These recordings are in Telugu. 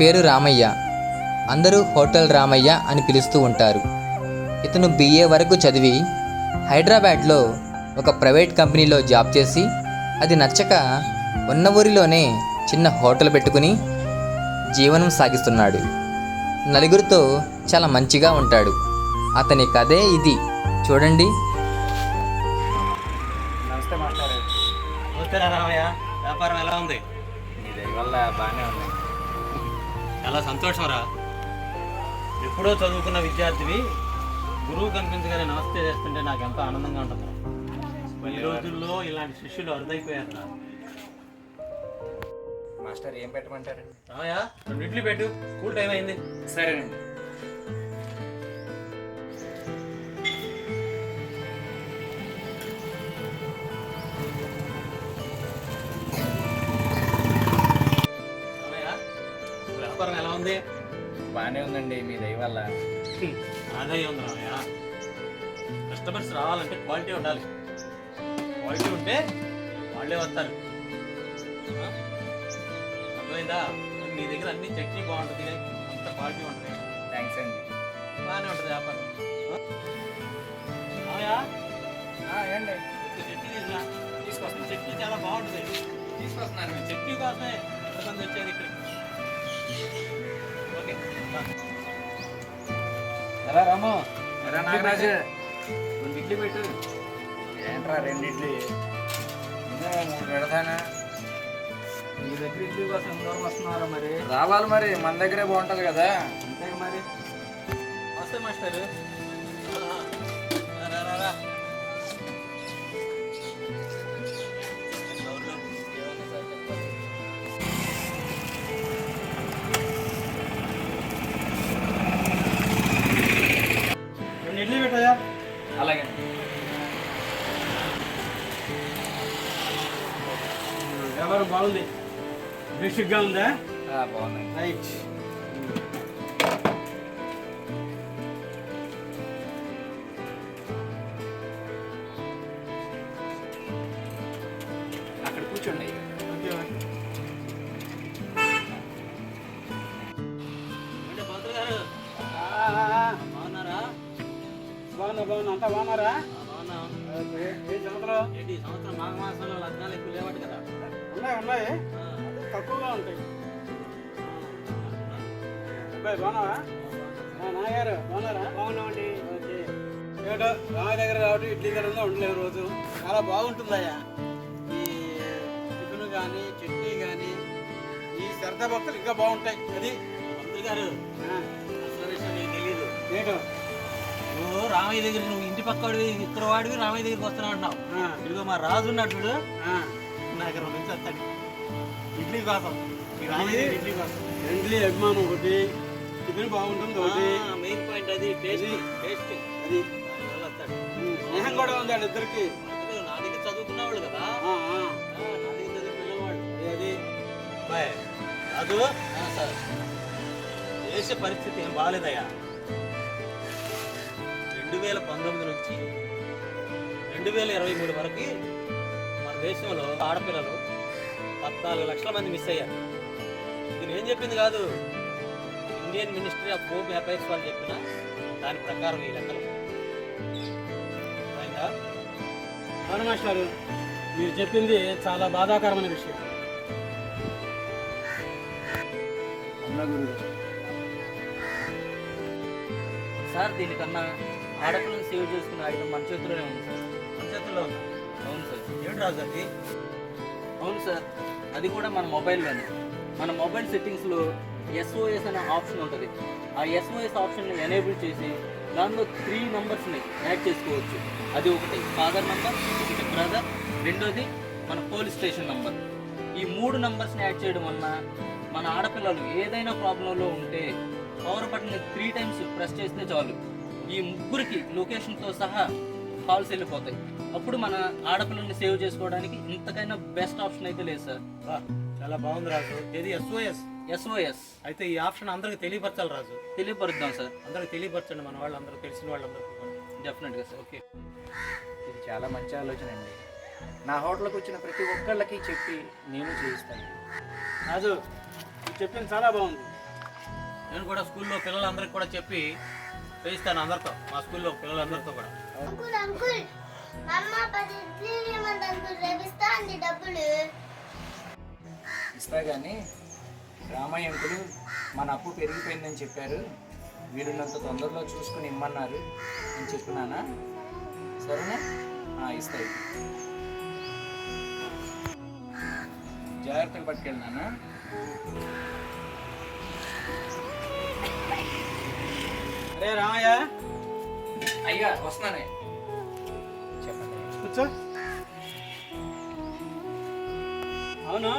పేరు రామయ్య. అందరూ హోటల్ రామయ్య అని పిలుస్తూ ఉంటారు. ఇతను బిఏ వరకు చదివి హైదరాబాద్లో ఒక ప్రైవేట్ కంపెనీలో జాబ్ చేసి అది నచ్చక ఉన్న ఊరిలోనే చిన్న హోటల్ పెట్టుకుని జీవనం సాగిస్తున్నాడు. నలుగురితో చాలా మంచిగా ఉంటాడు. అతని కథే ఇది. చూడండి. నమస్తే మాస్టర్. రామయ్య. వ్యాపారం ఎలా ఉంది? వల్ల బాగానే ఉంది. చాలా సంతోషం రా ఎప్పుడో చదువుకున్న విద్యార్థివి గురువు కనిపించగానే నమస్తే చేస్తుంటే నాకు ఎంతో ఆనందంగా ఉంటుంది. ఈ రోజుల్లో ఇలాంటి శిష్యులు అరుదైపోయారు మాస్టర్ ఏం పెట్టమంటారు రామయ్య రెండు ఇడ్లీ పెట్టు. స్కూల్ టైం అయింది. సరేనండి. బాగానే ఉందండి మీ దయ వల్ల. ఆదాయం ఉంది రామయ్య. కస్టమర్స్ రావాలంటే క్వాలిటీ ఉండాలి. క్వాలిటీ ఉంటే వాళ్ళే వస్తారు? అర్థమైందా? నీ దగ్గర అన్ని చట్నీ బాగుంటుంది అంత క్వాలిటీ ఉంటుంది. థ్యాంక్స్ అండి. బాగానే ఉంటుంది వ్యాపారం. ఆ? రామయ్య? ఒక చట్నీ తీసుకురా. తీసుకొస్తాను చట్నీ చాలా బాగుంటుంది. తీసుకొస్తున్నాను. చట్నీ కోసమే ఎంతమంది వచ్చేది ఇక్కడ ఓకే బా. ఎలా రాము? ఎలా నాగరాజు? రెండు ఇడ్లీ పెట్టు. ఏంట్రా రెండు ఇడ్లీ? మూడు పెడతానా? మీ దగ్గర ఇడ్లీ కోసం దూరం వస్తున్నారా మరి? రావాలి మరి మన దగ్గరే బాగుంటుంది కదా. అంతే మరి. వస్తే మాస్టర్. రా రా. రెండు ఇడ్లీ పెట్టాయా? అలాగే. వ్యాపారం బాగుంది? బేసిక్గా ఉందా? బాగుందండి రైట్ బాగున్నా అంతా బాగున్నారా? సంవత్సరం? మాఘ మాసంలో లగ్నాలు ఎక్కువ లేవట కదా. ఉన్నాయి ఉన్నాయి. ఆ, తక్కువగా ఉంటాయి. అబ్బాయి బాగున్నావా? నాన్నగారు బాగున్నారా? బాగున్నామండి. ఓకే. ఏటో రామ దగ్గర కాబట్టి ఇడ్లీ కరంగా ఉండలేవు రోజు. చాలా బాగుంటుందయ్యా. ఈ టిఫిన్ కానీ చట్నీ కానీ ఈ శ్రద్ధ భక్తులు ఇంకా బాగుంటాయి. అది. మంత్రి గారు అసలు విషయం తెలియదు ఏంటో? రామయ్య దగ్గర నువ్వు ఇంటి పక్క ఇక్కడ వాడివి రామయ్య దగ్గరికి వస్తున్నావు అంటున్నావు. ఆ, ఇదిగో మా రాజు ఉన్నాడు చూడు. ఆ. నాకు రెండు నుంచి వస్తాడు. ఇడ్లీ కోసం. రామయ్య దగ్గర ఇడ్లీ కోసం. అభిమానం ఒకటి. టిఫిన్ బాగుంటుంది ఒకటి. మెయిన్ పాయింట్ అది టేస్ట్ టేస్ట్ అది. స్నేహం కూడా ఉంది వాళ్ళిద్దరికి అసలు నా దగ్గర చదువుకున్నవాళ్ళు కదా. ఆ, ఆ. ఆ, నా దగ్గర పిల్లవాళ్ళు అది? రాజు. సార్. దేశ పరిస్థితి ఏం బాగాలేదయ్యా రెండు వేల పంతొమ్మిది నుంచి రెండు వేల ఇరవై మూడు వరకు మన దేశంలో ఆడపిల్లలు పద్నాలుగు లక్షల మంది మిస్ అయ్యారు. ఇది నేను చెప్పింది కాదు Indian ministry of home affairs వాళ్ళు చెప్పిన దాని ప్రకారం ఈ లెక్కలు. అవును మాస్టారు మీరు చెప్పింది చాలా బాధాకరమైన విషయం. సార్ దీనికన్నా ఆడపిల్లని సేవ్ చేసుకునే ఆయుధం మన చేతిలోనే ఉంది సార్. మన చేతుల్లో ఉందా? అవును సార్. ఏమిటి రాజు అది? అవును సార్. అది కూడా మన మొబైల్లోనే మన మొబైల్ సెట్టింగ్స్లో ఎస్ఓఎస్ అనే ఆప్షన్ ఉంటుంది. ఆ ఎస్ఓఎస్ ఆప్షన్ని ఎనేబుల్ చేసి దానిలో త్రీ నంబర్స్ని యాడ్ చేసుకోవచ్చు. అది ఒకటి ఫాదర్ నంబర్ ఒకటి బ్రదర్ రెండోది మన పోలీస్ స్టేషన్ నంబర్. ఈ మూడు నంబర్స్ని యాడ్ చేయడం వలన మన ఆడపిల్లలు ఏదైనా ప్రాబ్లంలో ఉంటే పవర్ బటన్ని త్రీ టైమ్స్ ప్రెస్ చేస్తే చాలు. ఈ ముగ్గురికి లొకేషన్తో సహా కాల్స్ వెళ్ళిపోతాయి. అప్పుడు మన ఆడపిల్లల్ని సేవ్ చేసుకోవడానికి ఇంతకైనా బెస్ట్ ఆప్షన్ అయితే లేదు సార్. చాలా బాగుంది రాజు. ఇది ఎస్ఓఎస్ ఎస్ఓఎస్ అయితే ఈ ఆప్షన్ అందరికి తెలియపరచాలి రాజు. తెలియపరుద్దాం సార్. అందరికి తెలియపరచండి మన వాళ్ళందరూ తెలిసిన వాళ్ళందరికీ కూడా. డెఫినెట్గా సార్. ఓకే. ఇది చాలా మంచి ఆలోచన అండి. నా హోటల్కి వచ్చిన ప్రతి ఒక్కళ్ళకి చెప్పి నేను చేయిస్తాను. రాజు చెప్పింది చాలా బాగుంది. నేను కూడా స్కూల్లో పిల్లలందరికీ కూడా చెప్పి చేయిస్తాను అందరితో మా స్కూల్లో పిల్లలందరితో కూడా. అంకుల్ అంకుల్ అమ్మ పది ఇడ్లీలు ఇవ్వమంది అంకుల్ రేపిస్తా అంది డబ్బులు. ఇస్తా కానీ రామయ్య అంకులు మన అప్పు పెరిగిపోయిందని చెప్పారు. వీలున్నంత తొందరలో చూసుకుని ఇమ్మన్నారు. నేను చెప్పినానా సరేనా? ఆ, ఇస్తా ఇవ్వు. జాగ్రత్తగా పట్టుకెళ్ళినానా అరే రామయ్య. అయ్యా వస్తున్నానే. చెప్పండి. కూర్చో. అవును?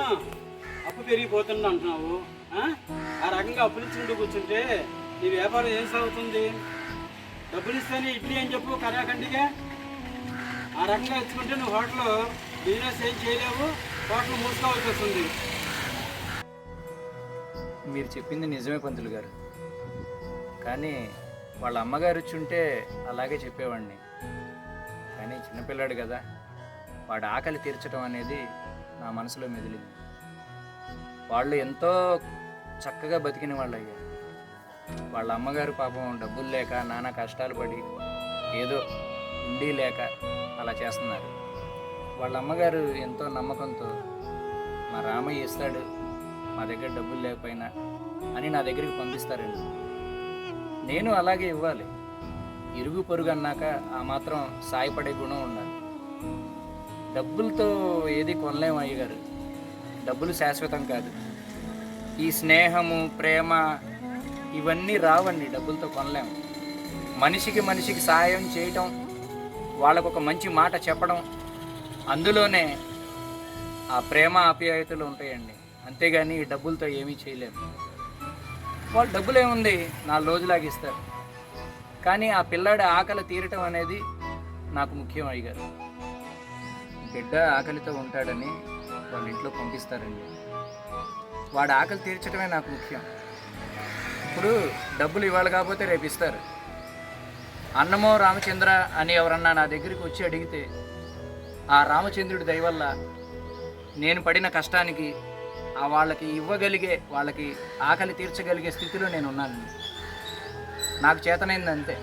అప్పు పెరిగిపోతుంది అంటున్నావు. ఆ? రకంగా అప్పులు ఇచ్చుకుంటూ కూర్చుంటే నీ వ్యాపారం ఏం సాగుతుంది? డబ్బులు ఇస్తేనే ఇడ్లీ అని చెప్పు కరాఖండిగా ఆ రకంగా ఇచ్చుకుంటే నువ్వు హోటల్ బిజినెస్ ఏం చేయలేవు హోటల్ మూసుకోవాల్సి వస్తుంది. మీరు చెప్పింది నిజమే పంతులు గారు. కానీ వాళ్ళ అమ్మగారు వచ్చి ఉంటే అలాగే చెప్పేవాడిని. కానీ చిన్నపిల్లాడు కదా వాడి ఆకలి తీర్చడం అనేది నా మనసులో మెదిలింది. వాళ్ళు ఎంతో చక్కగా బతికిన వాళ్ళు అయ్యారు వాళ్ళ అమ్మగారు పాపం డబ్బులు లేక నానా కష్టాలు పడి ఏదో ఉండి లేక అలా చేస్తున్నారు. వాళ్ళ అమ్మగారు ఎంతో నమ్మకంతో మా రామయ్య ఇస్తాడు మా దగ్గర డబ్బులు లేకపోయినా అని నా దగ్గరికి పంపిస్తారండి. నేను అలాగే ఇవ్వాలి. ఇరుగు పొరుగు అన్నాక ఆ మాత్రం సాయపడే గుణం ఉండాలి. డబ్బులతో ఏది కొనలేము అయ్యగారు. డబ్బులు శాశ్వతం కాదు. ఈ స్నేహము ప్రేమ ఇవన్నీ రావండి డబ్బులతో కొనలేము మనిషికి మనిషికి సహాయం చేయటం వాళ్ళకు ఒక మంచి మాట చెప్పడం అందులోనే ఆ ప్రేమ ఆప్యాయతలు ఉంటాయండి. అంతేగాని డబ్బులతో ఏమీ చేయలేము వాళ్ళు డబ్బులు ఏముంది నాలుగు రోజులాగా ఇస్తారు. కానీ ఆ పిల్లాడి ఆకలి తీరటం అనేది నాకు ముఖ్యం అయ్యగారు. బిడ్డ ఆకలితో ఉంటాడని వాళ్ళ ఇంట్లో పంపిస్తారండి. వాడు ఆకలి తీర్చడమే నాకు ముఖ్యం. ఇప్పుడు డబ్బులు ఇవాళ కాకపోతే రేపు ఇస్తారు. అన్నమో రామచంద్ర అని ఎవరన్నా నా దగ్గరికి వచ్చి అడిగితే ఆ రామచంద్రుడి దయ వల్ల నేను పడిన కష్టానికి ఆ వాళ్ళకి ఇవ్వగలిగే వాళ్ళకి ఆకలి తీర్చగలిగే స్థితిలో నేను ఉన్నాను నాకు చేతనైంది అంతే.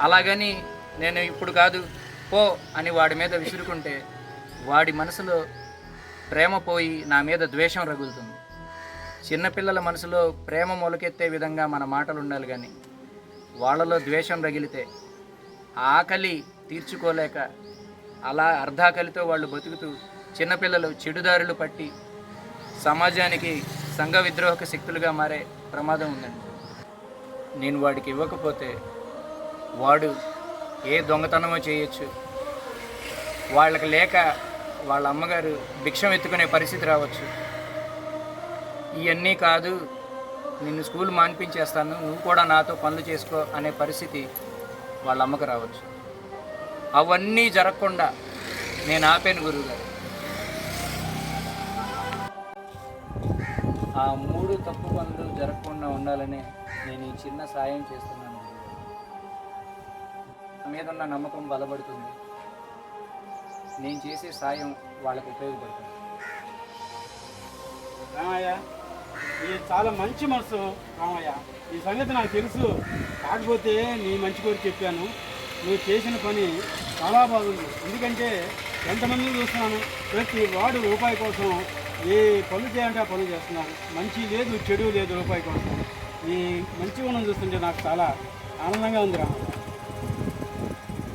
అలాగని నేను ఇప్పుడు కాదు పో అని వాడి మీద విసురుకుంటే వాడి మనసులో ప్రేమ పోయి నా మీద ద్వేషం రగులుతుంది. చిన్నపిల్లల మనసులో ప్రేమ మొలకెత్తే విధంగా మన మాటలు ఉండాలి కానీ వాళ్ళలో ద్వేషం రగిలితే ఆకలి తీర్చుకోలేక అలా అర్ధాకలితో వాళ్ళు బతుకుతూ చిన్నపిల్లలు చెడుదారులు పట్టి సమాజానికి సంఘ విద్రోహక శక్తులుగా మారే ప్రమాదం ఉందండి. నేను వాడికి ఇవ్వకపోతే వాడు ఏ దొంగతనమో చేయొచ్చు. వాళ్ళకి లేక వాళ్ళ అమ్మగారు భిక్షం ఎత్తుకునే పరిస్థితి రావచ్చు. ఇవన్నీ కాదు నిన్ను స్కూల్ మాన్పించేస్తాను నువ్వు కూడా నాతో పనులు చేసుకో అనే పరిస్థితి వాళ్ళ అమ్మకు రావచ్చు. అవన్నీ జరగకుండా నేను ఆపాను గురువుగారు. ఆ మూడు తప్పు పనులు జరగకుండా ఉండాలని నేను ఈ చిన్న సాయం చేస్తున్నాను. మీద ఉన్న నమ్మకం బలపడుతుంది. నేను చేసే సాయం వాళ్ళకు ఉపయోగపడుతుంది. రామయ్య ఇది చాలా మంచి మనసు రామయ్య. ఈ సంగతి నాకు తెలుసు. కాకపోతే నీ మంచి కోరి చెప్పాను. నువ్వు చేసిన పని చాలా బాగుంది. ఎందుకంటే ఎంతమంది చూస్తున్నాను? ప్రతి వాడు రూపాయి కోసం ఏ పనులు చేయాలంటే ఆ పనులు చేస్తున్నారు. మంచి లేదు చెడు లేదు రూపాయి కోసం. నీ మంచి గుణం చూస్తుంటే నాకు చాలా ఆనందంగా ఉంది రామయ్య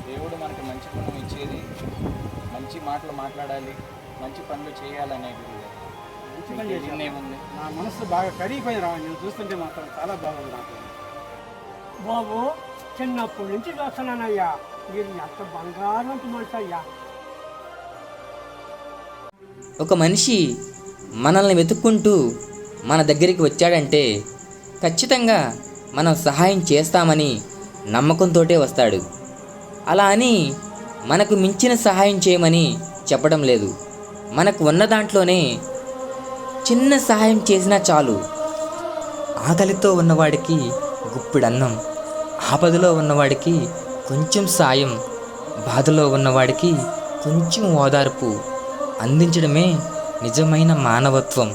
దేవుడు మనకి మంచి గుణం ఇచ్చేది మంచి మాటలు మాట్లాడాలి మంచి పనులు చేయాలనే గురువుగారు మంచి పని చేశావు. ఏముంది నా మనసు బాగా కరిగిపోయింది రామయ్య నేను చూస్తుంటే మాత్రం చాలా బాగుంది నాకు. బాబు చిన్నప్పటి నుంచి చూస్తున్నానయ్యా. మీరు ఎంత బంగారం మనిషి అయ్యా. ఒక మనిషి మనల్ని వెతుక్కుంటూ మన దగ్గరికి వచ్చాడంటే ఖచ్చితంగా మనం సహాయం చేస్తామని నమ్మకంతోటే వస్తాడు. అలా అని మనకు మించిన సహాయం చేయమని చెప్పడం లేదు. మనకు ఉన్న దాంట్లోనే చిన్న సహాయం చేసినా చాలు. ఆకలితో ఉన్నవాడికి గుప్పిడన్నం ఆపదలో ఉన్నవాడికి కొంచెం సాయం బాధలో ఉన్నవాడికి కొంచెం ఓదార్పు అందించడమే నిజమైన మానవత్వం.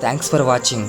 Thanks for watching